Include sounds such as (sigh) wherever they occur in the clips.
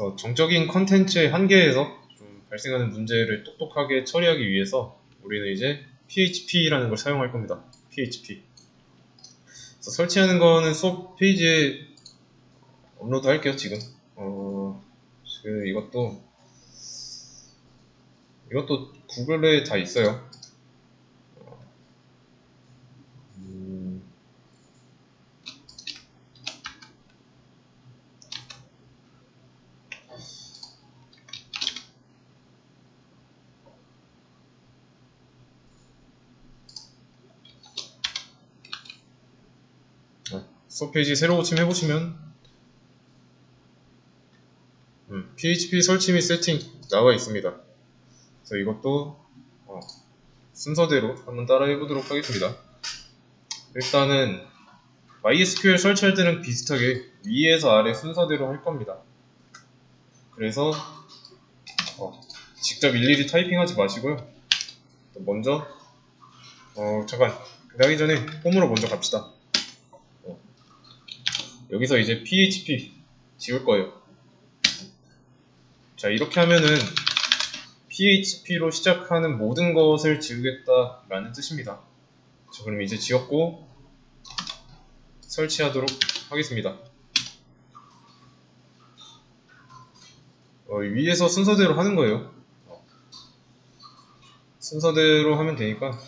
그래서 정적인 컨텐츠의 한계에서 좀 발생하는 문제를 똑똑하게 처리하기 위해서 우리는 이제 PHP라는 걸 사용할 겁니다. PHP. 그래서 설치하는 거는 수업 페이지에 업로드 할게요, 지금. 어, 지금 이것도, 이것도 구글에 다 있어요. 음, 수업 페이지 새로 고침 해보시면 음, PHP 설치 및 세팅 나와 있습니다. 그래서 이것도 어, 순서대로 한번 따라해 보도록 하겠습니다. 일단은 MySQL 설치할 때는 비슷하게 위에서 아래 순서대로 할 겁니다. 그래서 어, 직접 일일이 타이핑하지 마시고요. 먼저 어 잠깐 그러기 전에 홈으로 먼저 갑시다. 어, 여기서 이제 PHP 지울 거예요. 자 이렇게 하면은 PHP로 시작하는 모든 것을 지우겠다라는 뜻입니다. 자 그럼 이제 지웠고 설치하도록 하겠습니다. 어, 위에서 순서대로 하는 거예요. 어. 순서대로 하면 되니까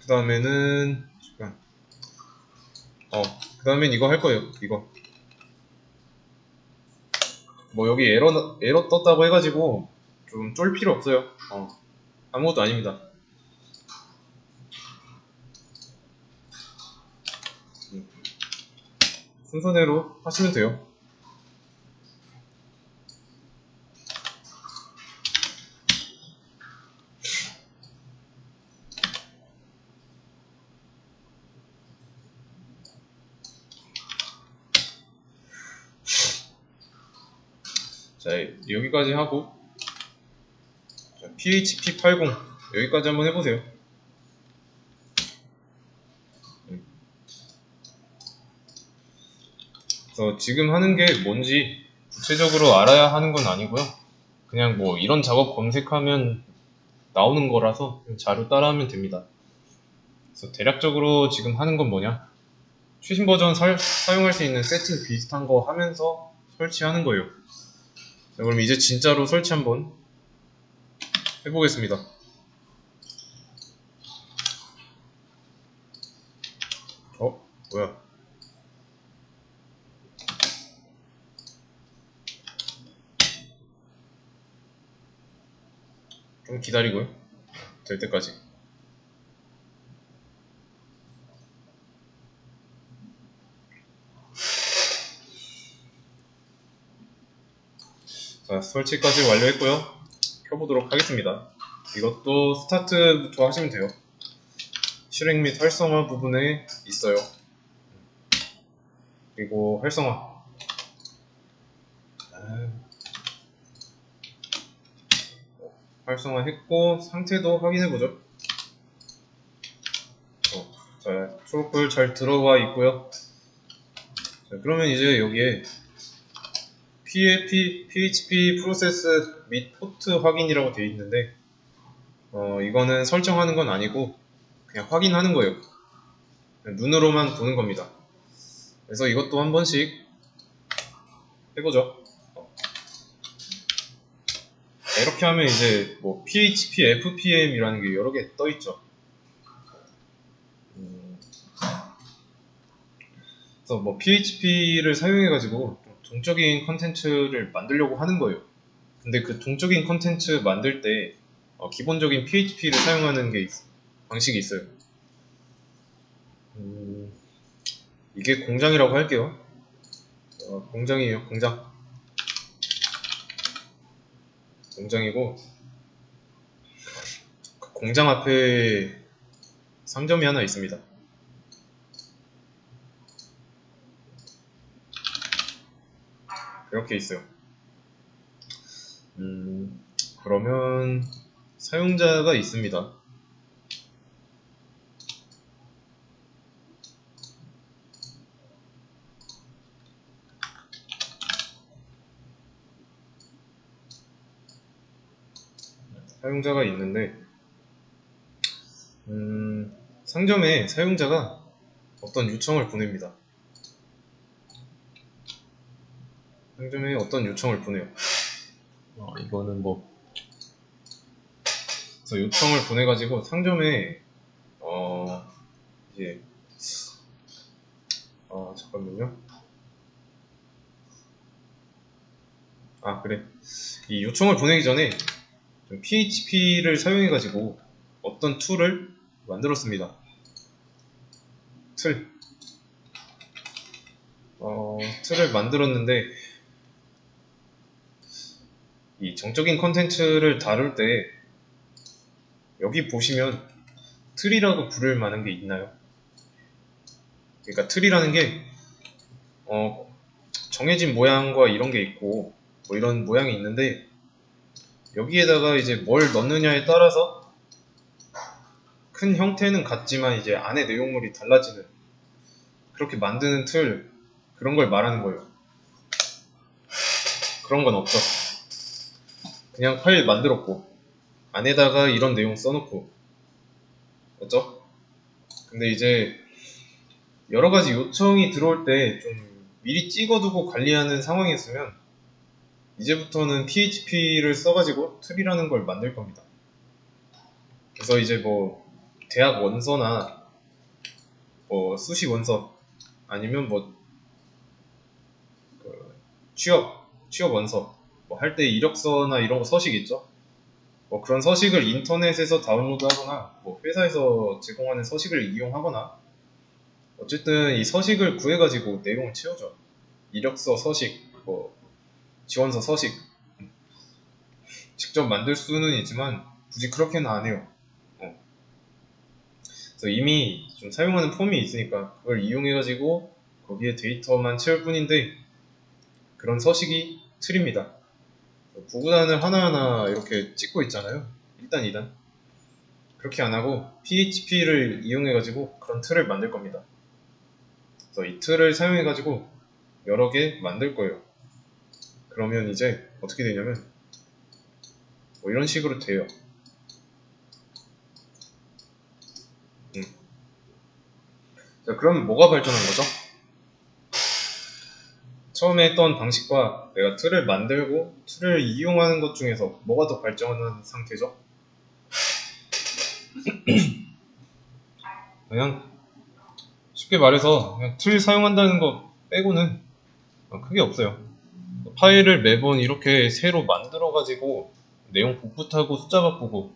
그 다음에는 잠깐 어 그 다음엔 이거 할 거예요. 이거 뭐 여기 에러 에러 떴다고 해가지고 좀 쫄 필요 없어요. 어 아무것도 아닙니다. 순서대로 하시면 돼요. 자, 여기까지 하고 자, PHP 80 여기까지 한번 해보세요. 그래서 지금 하는 게 뭔지 구체적으로 알아야 하는 건 아니고요. 그냥 뭐 이런 작업 검색하면 나오는 거라서 자료 따라하면 됩니다. 그래서 대략적으로 지금 하는 건 뭐냐? 최신 버전 사, 사용할 수 있는 세팅 비슷한 거 하면서 설치하는 거예요. 자, 그럼 이제 진짜로 설치 한번 해보겠습니다. 어? 뭐야? 좀 기다리고요. 될 때까지. 자, 설치까지 완료했고요. 켜보도록 하겠습니다. 이것도 스타트부터 하시면 돼요. 실행 및 활성화 부분에 있어요. 그리고 활성화. 활성화 했고 상태도 확인해보죠. 어, 자, 초록불 잘 들어와 있고요. 자, 그러면 이제 여기에 PHP, PHP 프로세스 및 포트 확인이라고 되어 있는데 어, 이거는 설정하는 건 아니고 그냥 확인하는 거예요. 눈으로만 보는 겁니다. 그래서 이것도 한 번씩 해보죠. 이렇게 하면 이제 뭐 PHP, FPM이라는 게 여러 개 떠 있죠. 음, 그래서 뭐 PHP를 사용해가지고 동적인 컨텐츠를 만들려고 하는 거예요. 근데 그 동적인 컨텐츠 만들 때 어, 기본적인 PHP를 사용하는 게 있, 방식이 있어요. 음, 이게 공장이라고 할게요. 어, 공장이에요, 공장. 공장이고 그 공장 앞에 상점이 하나 있습니다. 이렇게 있어요. 음, 그러면 사용자가 있습니다. 사용자가 있는데 음, 상점에 사용자가 어떤 요청을 보냅니다. 상점에 어떤 요청을 보내요. 어, 이거는 뭐 그래서 요청을 보내가지고 상점에 어 이제 어 잠깐만요. 아 그래 이 요청을 보내기 전에 좀 PHP를 사용해가지고 어떤 툴을 만들었습니다. 틀. 어, 틀을 만들었는데, 이 정적인 컨텐츠를 다룰 때, 여기 보시면 틀이라고 부를 만한 게 있나요? 그러니까 틀이라는 게, 어, 정해진 모양과 이런 게 있고, 뭐 이런 모양이 있는데, 여기에다가 이제 뭘 넣느냐에 따라서 큰 형태는 같지만 이제 안에 내용물이 달라지는 그렇게 만드는 틀 그런 걸 말하는 거예요. 그런 건 없죠. 그냥 파일 만들었고 안에다가 이런 내용 써놓고 맞죠? 근데 이제 여러 가지 요청이 들어올 때 좀 미리 찍어두고 관리하는 상황이었으면 이제부터는 PHP를 써가지고 틀이라는 걸 만들 겁니다. 그래서 이제 뭐 대학 원서나 뭐 수시 원서 아니면 뭐그 취업 취업 원서 뭐 할 때 이력서나 이런 거 서식 있죠? 뭐 그런 서식을 인터넷에서 다운로드 하거나 뭐 회사에서 제공하는 서식을 이용하거나 어쨌든 이 서식을 구해가지고 내용을 채워줘. 이력서 서식 뭐 지원서 서식 직접 만들 수는 있지만 굳이 그렇게는 안 해요. 어. 그래서 이미 좀 사용하는 폼이 있으니까 그걸 이용해가지고 거기에 데이터만 채울 뿐인데 그런 서식이 틀입니다. 구구단을 하나하나 이렇게 찍고 있잖아요. 1단, 2단. 그렇게 안 하고 PHP를 이용해가지고 그런 틀을 만들 겁니다. 그래서 이 틀을 사용해가지고 여러 개 만들 거예요. 그러면 이제 어떻게 되냐면 뭐 이런 식으로 돼요. 음. 자, 그럼 뭐가 발전한 거죠? 처음에 했던 방식과 내가 틀을 만들고 틀을 이용하는 것 중에서 뭐가 더 발전한 상태죠? (clears throat) 그냥 쉽게 말해서 그냥 틀 사용한다는 거 빼고는 크게 없어요. 파일을 매번 이렇게 새로 만들어 가지고 내용 복붙하고 숫자 바꾸고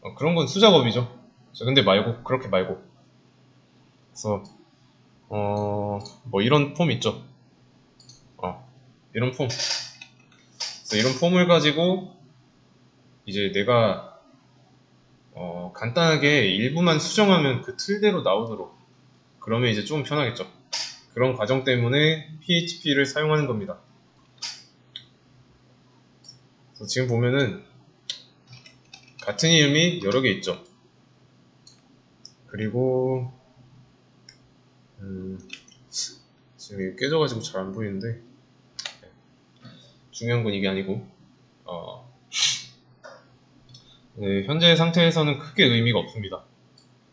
어, 그런 건 수작업이죠. 근데 말고 그렇게 말고 그래서 어 뭐 이런 폼 있죠. 어 이런 폼. 이런 폼을 가지고 이제 내가 어 간단하게 일부만 수정하면 그 틀대로 나오도록 그러면 이제 좀 편하겠죠. 그런 과정 때문에 PHP를 사용하는 겁니다. 지금 보면은 같은 이름이 여러 개 있죠. 그리고 음, 지금 이게 깨져가지고 잘 안 보이는데 중요한 건 이게 아니고 어, 네, 현재 상태에서는 크게 의미가 없습니다.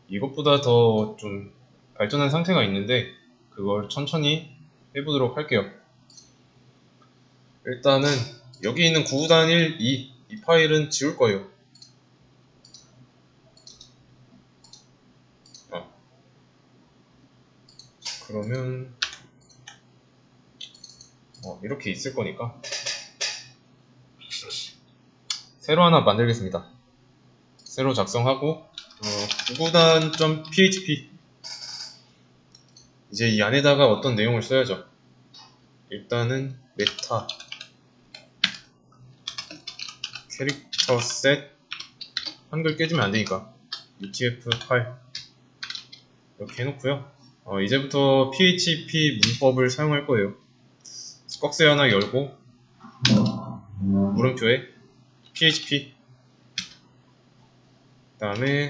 이것보다 더 좀 발전한 상태가 있는데 그걸 천천히 해보도록 할게요. 일단은 여기 있는 9단 1, 2, 이 파일은 지울 거예요. 아. 그러면 어, 이렇게 있을 거니까 새로 하나 만들겠습니다. 새로 작성하고 어, 9구단.php 이제 이 안에다가 어떤 내용을 써야죠. 일단은 메타 캐릭터 셋 한글 깨지면 안 되니까 utf8 이렇게 해놓고요. 어, 이제부터 PHP 문법을 사용할 거예요. 꺽쇠 하나 열고 물음표에 PHP 그 다음에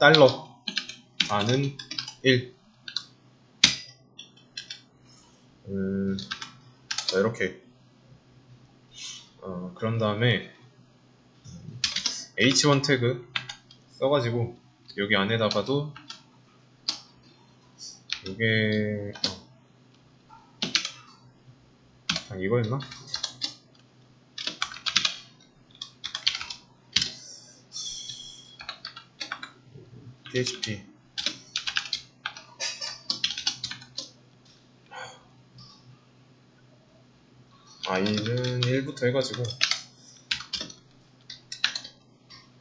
달러. 아는 1 음, 자 이렇게. 어, 그런 다음에 음, h1 태그 써가지고 여기 안에다가도 이게 어. 아 이거였나? PHP i는 1부터 해가지고.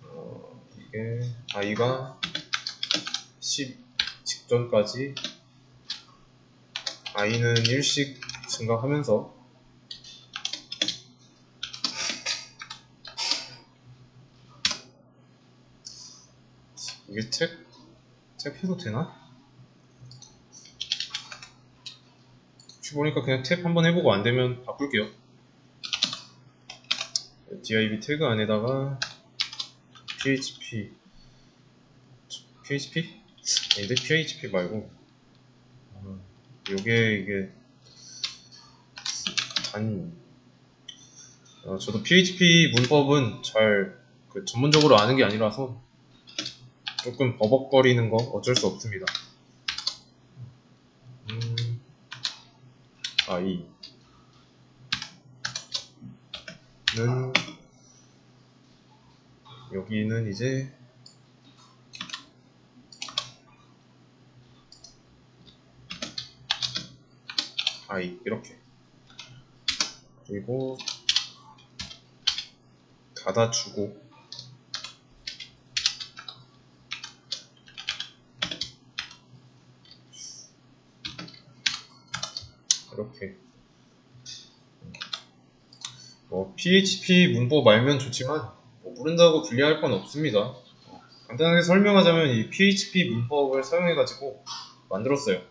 어, 이게 i가 10 직전까지. i는 1씩 증가하면서 이게 탭? 탭 해도 되나? 혹시 보니까 그냥 탭 한번 해보고 안 되면 바꿀게요. div 태그 안에다가 php php? 아닌데 php 말고 어, 요게 이게 단 어, 저도 PHP 문법은 잘 그 전문적으로 아는 게 아니라서 조금 버벅거리는 거 어쩔 수 없습니다. 음, 아, 이. 는, 여기는 이제, 아이, 이렇게. 그리고, 닫아주고, 이렇게 뭐 PHP 문법 알면 좋지만 뭐 모른다고 불리할 건 없습니다. 어, 간단하게 설명하자면 이 PHP 문법을 사용해가지고 만들었어요.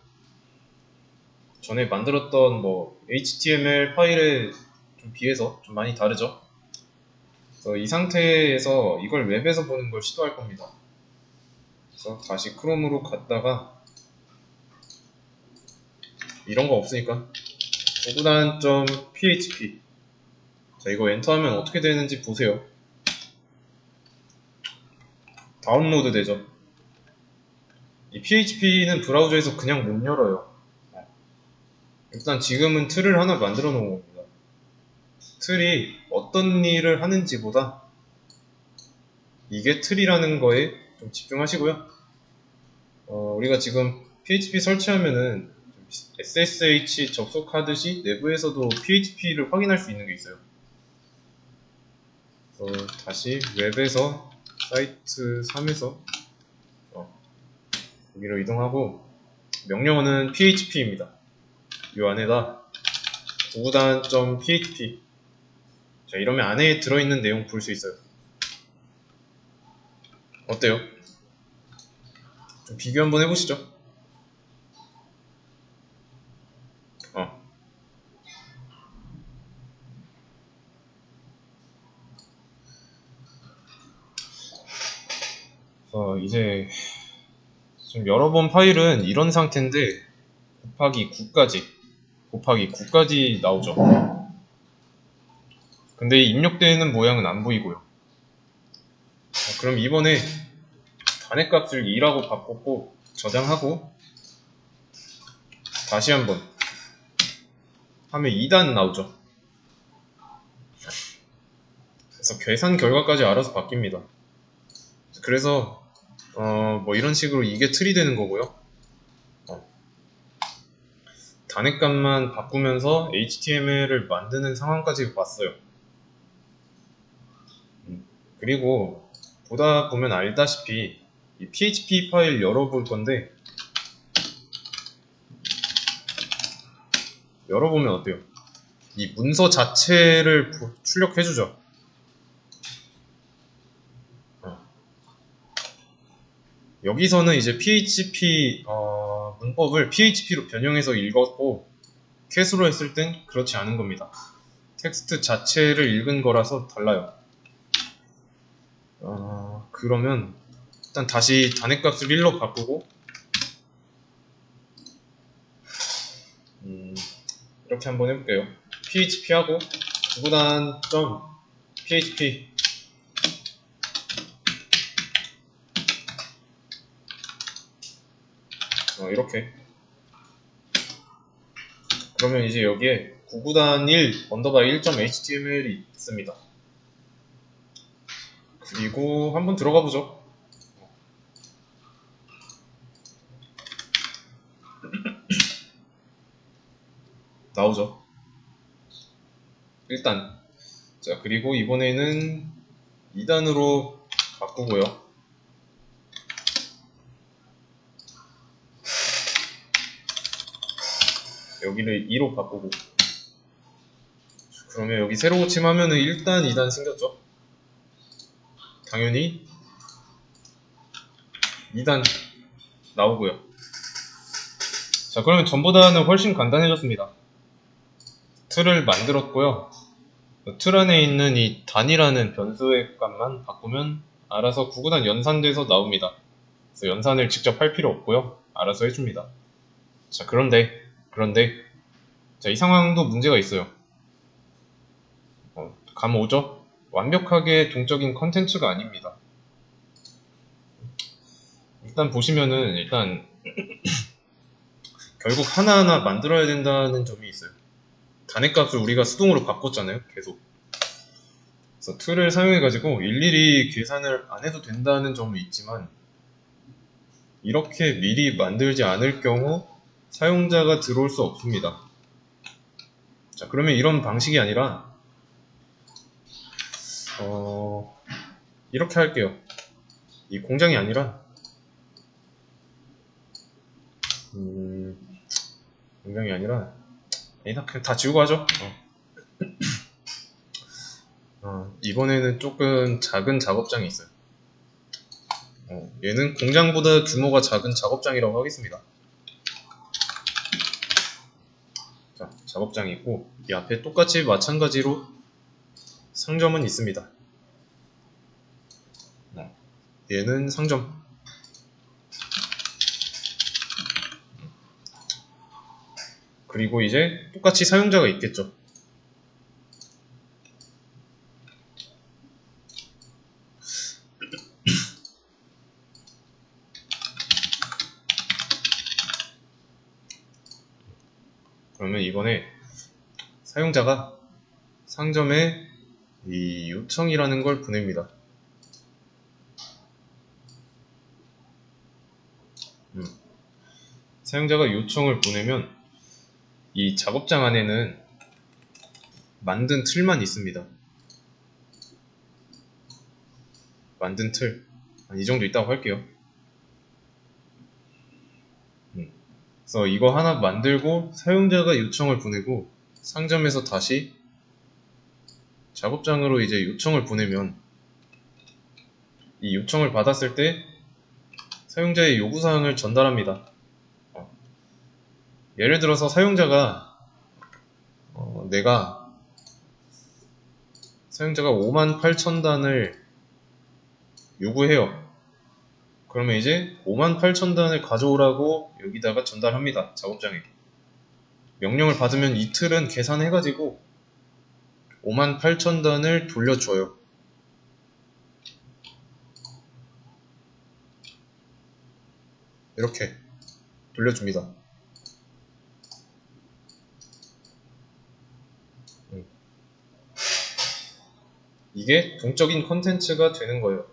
전에 만들었던 뭐 HTML 파일에 좀 비해서 좀 많이 다르죠. 그래서 이 상태에서 이걸 웹에서 보는 걸 시도할 겁니다. 그래서 다시 크롬으로 갔다가 이런 거 없으니까. 구구단.php 자 이거 엔터하면 어떻게 되는지 보세요. 다운로드 되죠. 이 PHP는 브라우저에서 그냥 못 열어요. 일단 지금은 틀을 하나 만들어 놓은 겁니다. 틀이 어떤 일을 하는지보다 이게 틀이라는 거에 좀 집중하시고요. 어, 우리가 지금 PHP 설치하면은 SSH 접속하듯이 내부에서도 PHP를 확인할 수 있는 게 있어요. 그래서 다시 웹에서 사이트 3에서 어, 여기로 이동하고 명령어는 PHP입니다. 이 안에다 구구단.php 자 이러면 안에 들어있는 내용 볼 수 있어요. 어때요? 좀 비교 한번 해보시죠. 어, 이제 지금 여러 번 파일은 이런 상태인데 곱하기 9까지 곱하기 9까지 나오죠. 근데 입력되는 모양은 안 보이고요. 자, 그럼 이번에 단의 값을 2라고 바꿨고 저장하고 다시 한번 하면 2단 나오죠. 그래서 계산 결과까지 알아서 바뀝니다. 그래서 어, 뭐 이런 식으로 이게 틀이 되는 거고요. 어. 단액값만 바꾸면서 HTML을 만드는 상황까지 봤어요. 음. 그리고 보다 보면 알다시피 이 PHP 파일 열어볼 건데 열어보면 어때요? 이 문서 자체를 출력해주죠. 여기서는 이제 PHP 어, 문법을 PHP로 변형해서 읽었고 캐스로 했을 땐 그렇지 않은 겁니다. 텍스트 자체를 읽은 거라서 달라요. 어, 그러면 일단 다시 단액값을 1로 바꾸고 음, 이렇게 한번 해볼게요. PHP하고 구구단.php 어, 이렇게 그러면 이제 여기에 구구단 1 언더바 1.html이 있습니다. 그리고 한번 들어가 보죠. (clears throat) 나오죠. 일단 자 그리고 이번에는 2단으로 바꾸고요. 여기를 2로 바꾸고 그러면 여기 새로 고침하면은 1단, 2단 생겼죠? 당연히 2단 나오고요. 자 그러면 전보다는 훨씬 간단해졌습니다. 틀을 만들었고요. 틀 안에 있는 이 단이라는 변수의 값만 바꾸면 알아서 구구단 연산돼서 나옵니다. 그래서 연산을 직접 할 필요 없고요. 알아서 해줍니다. 자 그런데 그런데 자, 이 상황도 문제가 있어요. 어, 감 오죠? 완벽하게 동적인 컨텐츠가 아닙니다. 일단 보시면은 일단 (clears throat) 결국 하나하나 만들어야 된다는 점이 있어요. 단의 값을 우리가 수동으로 바꿨잖아요. 계속. 그래서 툴을 사용해가지고 일일이 계산을 안 해도 된다는 점은 있지만 이렇게 미리 만들지 않을 경우 사용자가 들어올 수 없습니다. 자, 그러면 이런 방식이 아니라 어, 이렇게 할게요. 이 공장이 아니라 음, 공장이 아니라 아니다 그냥 다 지우고 하죠. 어. 어, 이번에는 조금 작은 작업장이 있어요. 어, 얘는 공장보다 규모가 작은 작업장이라고 하겠습니다. 자, 작업장이 있고 이 앞에 똑같이 마찬가지로 상점은 있습니다. 어, 얘는 상점. 그리고 이제 똑같이 사용자가 있겠죠. 그러면 이번에 사용자가 상점에 이 요청이라는 걸 보냅니다. 음. 사용자가 요청을 보내면 이 작업장 안에는 만든 틀만 있습니다. 만든 틀. 이 정도 있다고 할게요. 음. 그래서 이거 하나 만들고 사용자가 요청을 보내고 상점에서 다시 작업장으로 이제 요청을 보내면 이 요청을 받았을 때 사용자의 요구사항을 전달합니다. 어. 예를 들어서 사용자가 어, 내가 사용자가 58,000단을 요구해요. 그러면 이제 58,000단을 가져오라고 여기다가 전달합니다. 작업장에. 명령을 받으면 이틀은 계산해가지고 58,000단을 돌려줘요. 이렇게 돌려줍니다. 음. 이게 동적인 컨텐츠가 되는 거예요.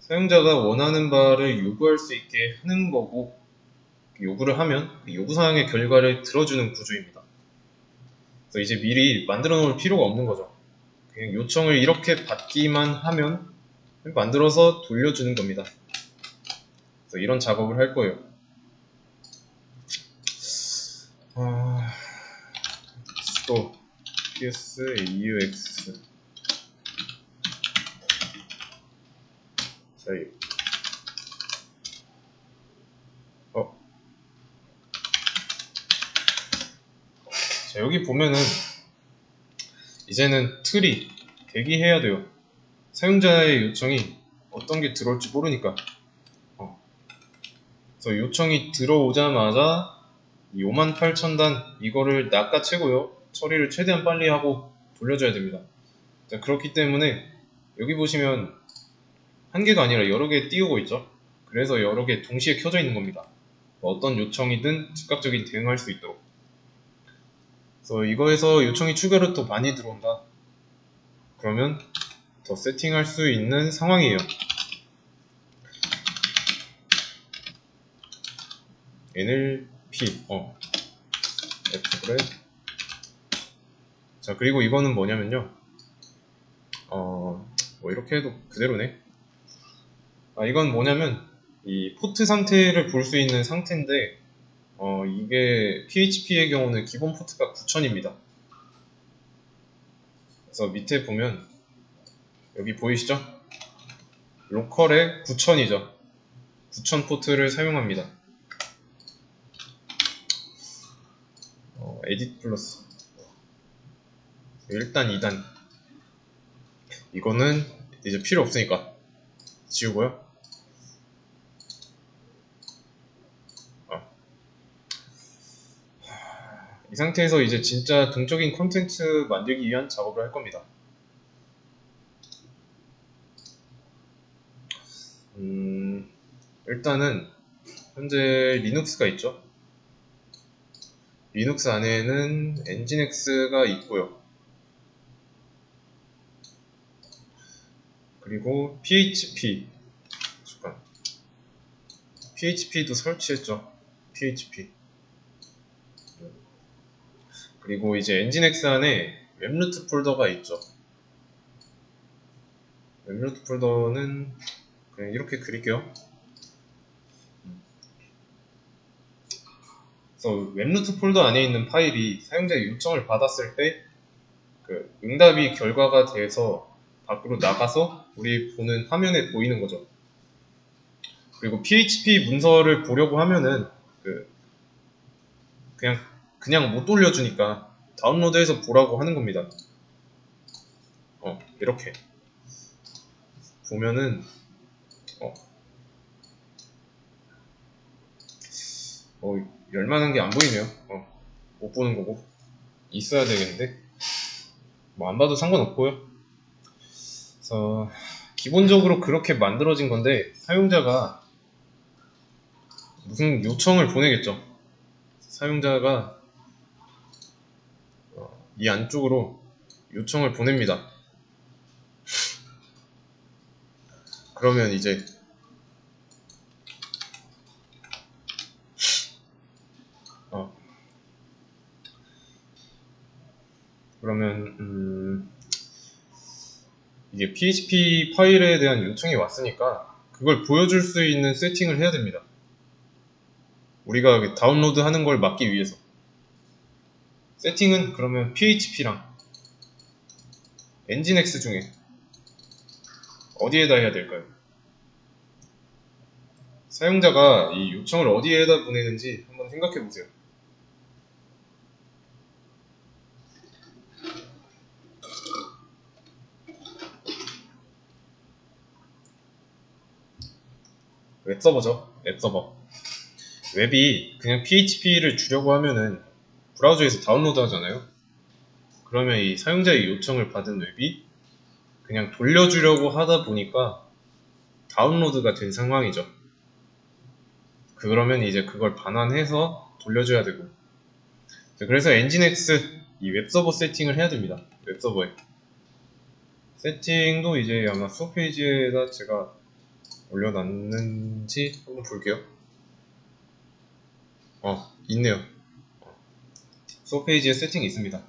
사용자가 원하는 바를 요구할 수 있게 하는 거고 요구를 하면 그 요구사항의 결과를 들어주는 구조입니다. 그래서 이제 미리 만들어 놓을 필요가 없는 거죠. 그냥 요청을 이렇게 받기만 하면 만들어서 돌려주는 겁니다. 그래서 이런 작업을 할 거예요. 아... 또 ps aux 자, 어. 자, 여기 보면은 이제는 틀이 대기해야 돼요. 사용자의 요청이 어떤 게 들어올지 모르니까. 어. 그래서 요청이 들어오자마자 58,000단 이거를 낚아채고요. 처리를 최대한 빨리 하고 돌려줘야 됩니다. 자, 그렇기 때문에 여기 보시면 한 개가 아니라 여러 개 띄우고 있죠. 그래서 여러 개 동시에 켜져 있는 겁니다. 뭐 어떤 요청이든 즉각적인 대응할 수 있도록. 그래서 이거에서 요청이 추가로 또 많이 들어온다. 그러면 더 세팅할 수 있는 상황이에요. NLP, 어, 애프그레. 자, 그리고 이거는 뭐냐면요. 어, 뭐 이렇게 해도 그대로네. 아, 이건 뭐냐면, 이 포트 상태를 볼 수 있는 상태인데, 어, 이게 PHP의 경우는 기본 포트가 9000입니다. 그래서 밑에 보면, 여기 보이시죠? 로컬에 9000이죠. 9000 포트를 사용합니다. 어, 에딧 플러스. 일단 2단. 이거는 이제 필요 없으니까 지우고요. 이 상태에서 이제 진짜 동적인 콘텐츠 만들기 위한 작업을 할 겁니다. 음, 일단은 현재 리눅스가 있죠. 리눅스 안에는 엔진엑스가 있고요. 그리고 PHP 잠깐 PHP도 설치했죠. PHP 그리고 이제 엔진엑스 안에 웹루트 폴더가 있죠. 웹루트 폴더는 그냥 이렇게 그릴게요. 그래서 웹루트 폴더 안에 있는 파일이 사용자의 요청을 받았을 때 그 응답이 결과가 돼서 밖으로 나가서 우리 보는 화면에 보이는 거죠. 그리고 PHP 문서를 보려고 하면은 그 그냥 그냥 못 돌려주니까 다운로드해서 보라고 하는 겁니다. 어 이렇게 보면은 어, 어 열만한 게 안 보이네요. 어, 못 보는 거고 있어야 되겠는데 뭐 안 봐도 상관없고요. 그래서 기본적으로 그렇게 만들어진 건데 사용자가 무슨 요청을 보내겠죠. 사용자가 어, 이 안쪽으로 요청을 보냅니다. 그러면 이제 어 그러면 음 이게 PHP 파일에 대한 요청이 왔으니까 그걸 보여줄 수 있는 세팅을 해야 됩니다. 우리가 다운로드 하는 걸 막기 위해서 세팅은 그러면 PHP랑 엔진X 중에 어디에다 해야 될까요? 사용자가 이 요청을 어디에다 보내는지 한번 생각해 보세요. 웹 서버죠. 웹 서버. 웹이 그냥 PHP를 주려고 하면은 브라우저에서 다운로드 하잖아요. 그러면 이 사용자의 요청을 받은 웹이 그냥 돌려주려고 하다 보니까 다운로드가 된 상황이죠. 그러면 이제 그걸 반환해서 돌려줘야 되고. 그래서 엔진X 이 웹서버 세팅을 해야 됩니다. 웹서버에. 세팅도 이제 아마 수업 페이지에다 제가 올려놨는지 한번 볼게요. 어, 있네요. 수업 페이지에 세팅이 있습니다.